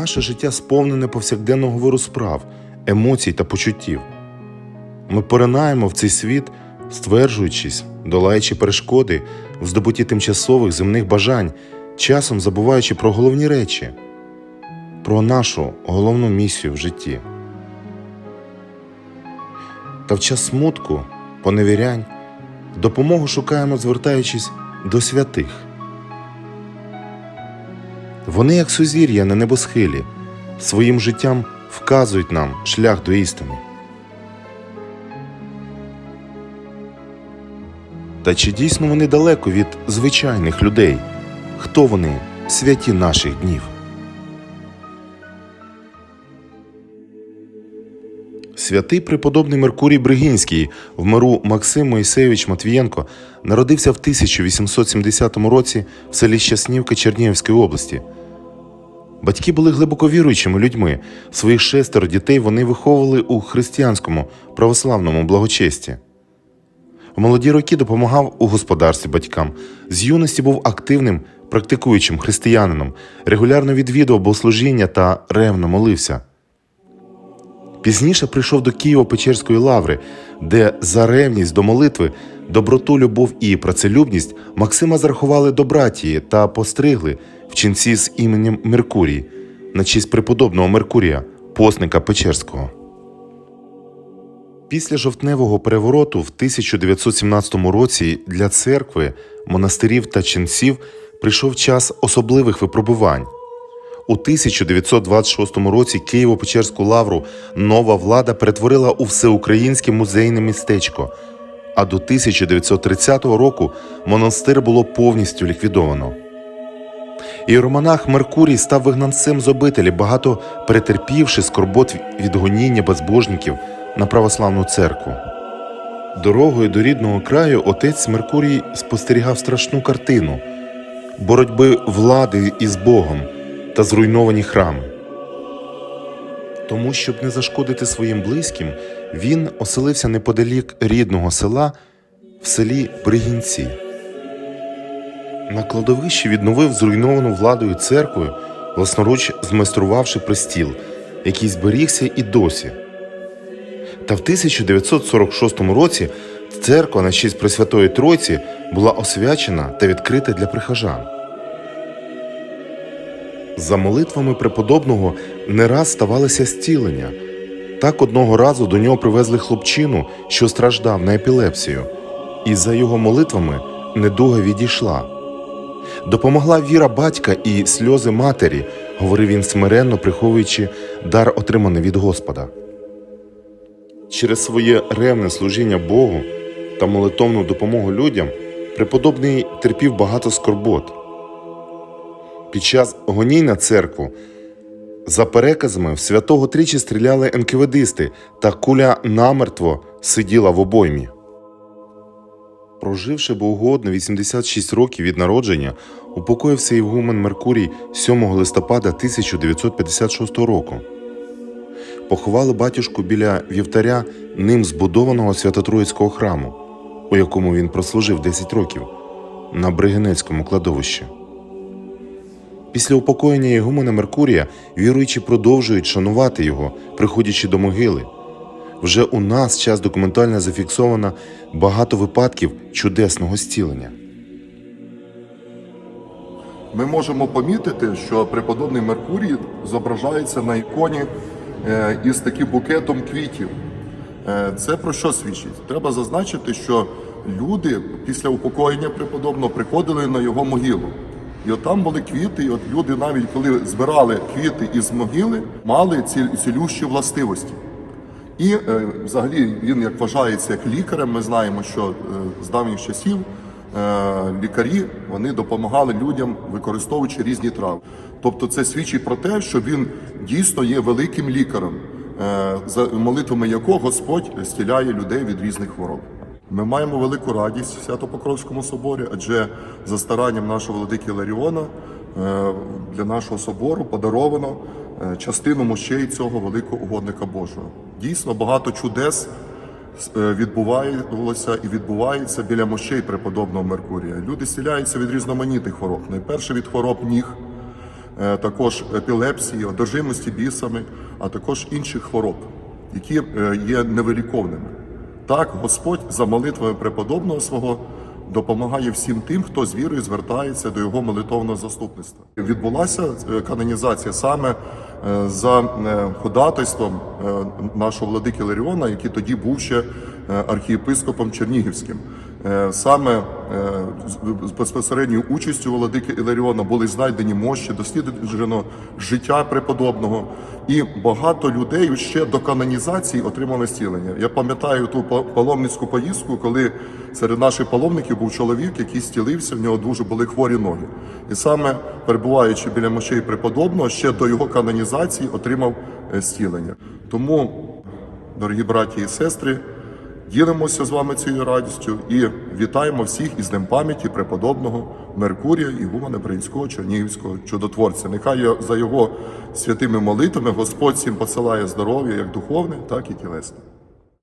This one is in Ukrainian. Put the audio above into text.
Наше життя сповнене повсякденного виру справ, емоцій та почуттів. Ми поринаємо в цей світ, стверджуючись, долаючи перешкоди в здобутті тимчасових земних бажань, часом забуваючи про головні речі, про нашу головну місію в житті. Та в час смутку, поневірянь, допомогу шукаємо, звертаючись до святих. Вони, як сузір'я на небосхилі, своїм життям вказують нам шлях до істини. Та чи дійсно вони далеко від звичайних людей? Хто вони, святі наших днів? Святий преподобний Меркурій Бригінський в миру Максим Моїсеєвич Матвієнко народився в 1870 році в селі Щаснівка Чернігівської області. Батьки були глибоко віруючими людьми. Своїх шестеро дітей вони виховували у християнському православному благочесті. В молоді роки допомагав у господарстві батькам. З юності був активним, практикуючим християнином, регулярно відвідував богослужіння та ревно молився. Пізніше прийшов до Києво-Печерської лаври, де за ревність до молитви, доброту, любов і працелюбність Максима зарахували до братії та постригли ченці з іменем Меркурій на честь преподобного Меркурія, посника Печерського. Після жовтневого перевороту в 1917 році для церкви, монастирів та ченців прийшов час особливих випробувань. У 1926 році Києво-Печерську лавру нова влада перетворила у всеукраїнське музейне містечко, а до 1930 року монастир було повністю ліквідовано. Іеромонах Меркурій став вигнанцем з обителі, багато перетерпівши скорбот від гоніння безбожників на православну церкву. Дорогою до рідного краю отець Меркурій спостерігав страшну картину боротьби влади із Богом та зруйновані храми. Тому, щоб не зашкодити своїм близьким, він оселився неподалік рідного села в селі Бригінці. На кладовищі відновив зруйновану владою церквою, власноруч змайструвавши престіл, який зберігся і досі. Та в 1946 році церква на честь Пресвятої Тройці була освячена та відкрита для прихожан. За молитвами преподобного не раз ставалося зцілення. Так одного разу до нього привезли хлопчину, що страждав на епілепсію, і за його молитвами недуга відійшла. Допомогла віра батька і сльози матері, говорив він смиренно, приховуючи дар, отриманий від Господа. Через своє ревне служіння Богу та молитовну допомогу людям преподобний терпів багато скорбот. Під час гонінь на церкву за переказами в святого тричі стріляли енкеведисти, та куля намертво сиділа в обоймі. Проживши богоугодно 86 років від народження, упокоївся Євгумен Меркурій 7 листопада 1956 року. Поховали батюшку біля вівтаря ним збудованого Свято-Троїцького храму, у якому він прослужив 10 років, на Бригинецькому кладовищі. Після упокоєння Єгумена Меркурія віруючі продовжують шанувати його, приходячи до могили. Вже у нас час документально зафіксовано багато випадків чудесного зцілення. Ми можемо помітити, що преподобний Меркурій зображається на іконі е, із таким букетом квітів. Е, Це про що свідчить? Треба зазначити, що люди після упокоєння преподобного приходили на його могилу. І от там були квіти, і от люди навіть коли збирали квіти із могили, мали ці цілющі властивості. І е, взагалі він як вважається як лікарем. Ми знаємо, що е, з давніх часів е, лікарі вони допомагали людям, використовуючи різні трави. Тобто, це свідчить про те, що він дійсно є великим лікарем, за молитвами якого Господь зціляє людей від різних хвороб. Ми маємо велику радість в Свято-Покровському соборі, адже за старанням нашого владики Ларіона для нашого собору подаровано частину мощей цього великого угодника Божого. Дійсно, багато чудес е, відбувалося і відбувається біля мощей преподобного Меркурія. Люди зціляються від різноманітних хвороб. Найперше від хвороб ніг, е, також епілепсії, одержимості бісами, а також інших хвороб, які е, є невиліковними. Так, Господь за молитвами преподобного свого допомагає всім тим, хто з вірою звертається до його молитовного заступництва. Відбулася канонізація саме за е, ходатайством е, нашого владики Ларіона, який тоді був ще е, архієпископом Чернігівським. Е, Саме е, з- безпосередньою участю владики Іларіона були знайдені мощі, досліджено життя преподобного, і багато людей ще до канонізації отримали зцілення. Я пам'ятаю ту па- паломницьку поїздку, коли серед наших паломників був чоловік, який зцілився, в нього дуже були хворі ноги. І саме перебуваючи біля мощей преподобного, ще до його канонізації отримав е, зцілення. Тому, дорогі браті і сестри, Ділимося з вами цією радістю і вітаємо всіх із Днем пам'яті преподобного Меркурія і Гумана Бринського Чернігівського чудотворця. Нехай за його святими молитвами Господь всім посилає здоров'я як духовне, так і тілесне.